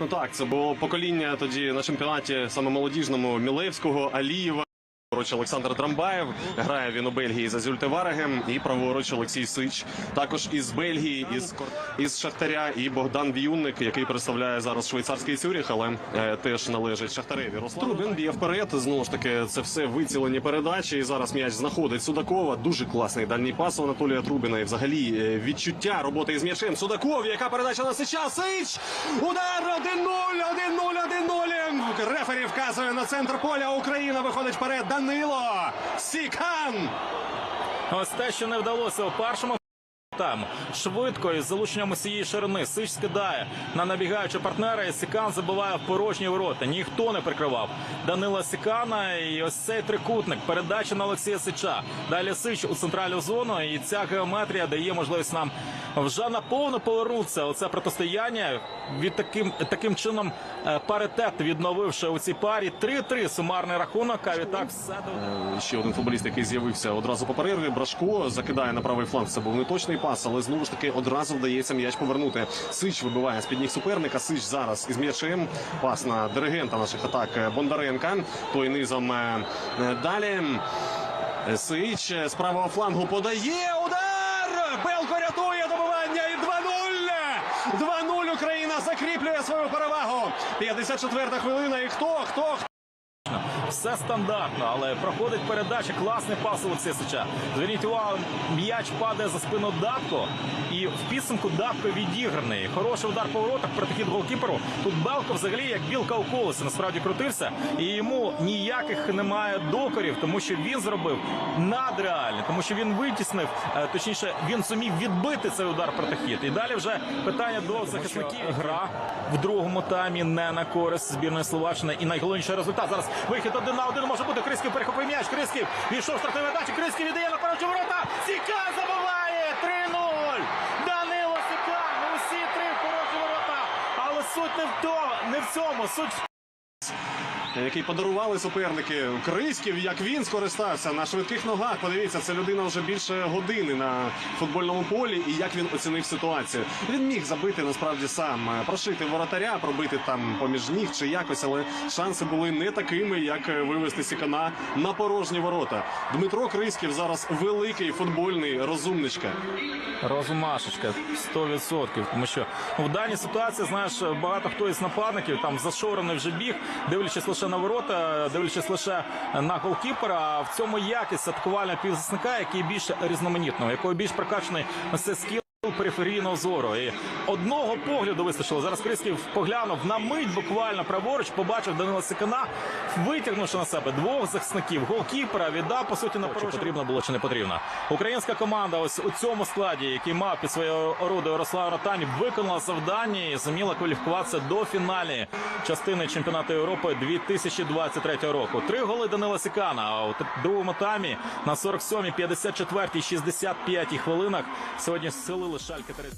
Ну так, це було покоління тоді на чемпіонаті саме молодіжному Мілевського, Алієва. Праворуч Олександр Трамбаєв грає він у Бельгії за Зюльте Варегем і праворуч Олексій Сич. Також із Бельгії, із, із Шахтаря і Богдан Віюнник, який представляє зараз швейцарський Цюріх, але е, теж належить Шахтареві. Руслан Трубін б'є вперед. Знову ж таки, це все вицілені передачі. І зараз м'яч знаходить Судакова. Дуже класний дальній пас у Анатолія Трубіна. І взагалі е, відчуття роботи із м'ячем. Судаков, яка передача на Сича. Сич! Удар 1-0, 1-0, 1-0. Рефері вказує на центр поля. Україна виходить вперед. Данило Сікан. Ось те, що не вдалося у першому там швидко із залученням усієї ширини Сич скидає на набігаючого партнера і Сікан забиває в порожні ворота. Ніхто не прикривав Данила Сікана. І ось цей трикутник. Передача на Олексія Сича. Далі Сич у центральну зону. І ця геометрія дає можливість нам вже наповно повернутися. Оце протистояння від таким таким чином е, паритет відновивши у цій парі. 3-3 сумарний рахунок. А відтак все до. Е, Ще один футболіст, який з'явився одразу по перерві. Брашко закидає на правий фланг. Це був неточний пас, але знову ж таки одразу вдається м'яч повернути. Сич вибиває з під ніг суперника. Сич зараз із м'ячем. Пас на диригента наших атак Бондаренка. Той низом е, далі. Сич з правого флангу подає удар. Белко рятує добивання і 2-0. 2-0 Україна закріплює свою перевагу. 54 хвилина. І? Хто? хто? Все стандартно, але проходить передача. Класний пас Олексісича. Зверніть увагу, м'яч падає за спину Датко. І в підсумку Датко відіграний. Хороший удар по воротах, протихід голкіперу. Тут Белко взагалі як білка у колесі насправді крутився. І йому ніяких немає докорів, тому що він зробив надреальний, тому що він витіснив, е, точніше, він зумів відбити цей удар протихід. І далі вже питання до захисників. Гра в другому таймі не на користь збірної Словаччини. І найголовніший результат зараз вихід один на один може бути. Крисків перехопив м'яч. Крисків війшов стартовий дачі. Крисків віддає на передачу ворота. Сіка забиває 3-0. Данило Сіка. Усі три в порожні ворота. Але суть не в тому, не в цьому. Суть який подарували суперники. Криськів, як він скористався на швидких ногах. Подивіться, це людина вже більше години на футбольному полі, і як він оцінив ситуацію. Він міг забити насправді сам, е, прошити воротаря, пробити там поміж ніг чи якось, але шанси були не такими, як е, вивести Сікана на порожні ворота. Дмитро Криськів зараз великий футбольний розумничка. Розумашечка 100%. Тому що в даній ситуації, знаєш, багато хто із нападників там зашорений вже біг, дивлячись лише на ворота, дивлячись лише на голкіпера. А в цьому якість атакувального півзасника, який більш різноманітного, якого більш прокачаний це скіл. Периферійного зору і одного погляду вистачило. Зараз Крисків поглянув на мить буквально праворуч, побачив Данила Сикана, витягнувши на себе двох захисників голкіпера, віддав по суті на чи потрібно було чи не потрібно. Українська команда, ось у цьому складі, який мав під своєю орудою Ярослав Ротань, виконала завдання і зуміла кваліфікуватися до фінальної частини чемпіонату Європи 2023 року. Три голи Данила Сікана. А у другому таймі на 47-й, 54-й, 65-й хвилинах сьогодні силили шальки 30.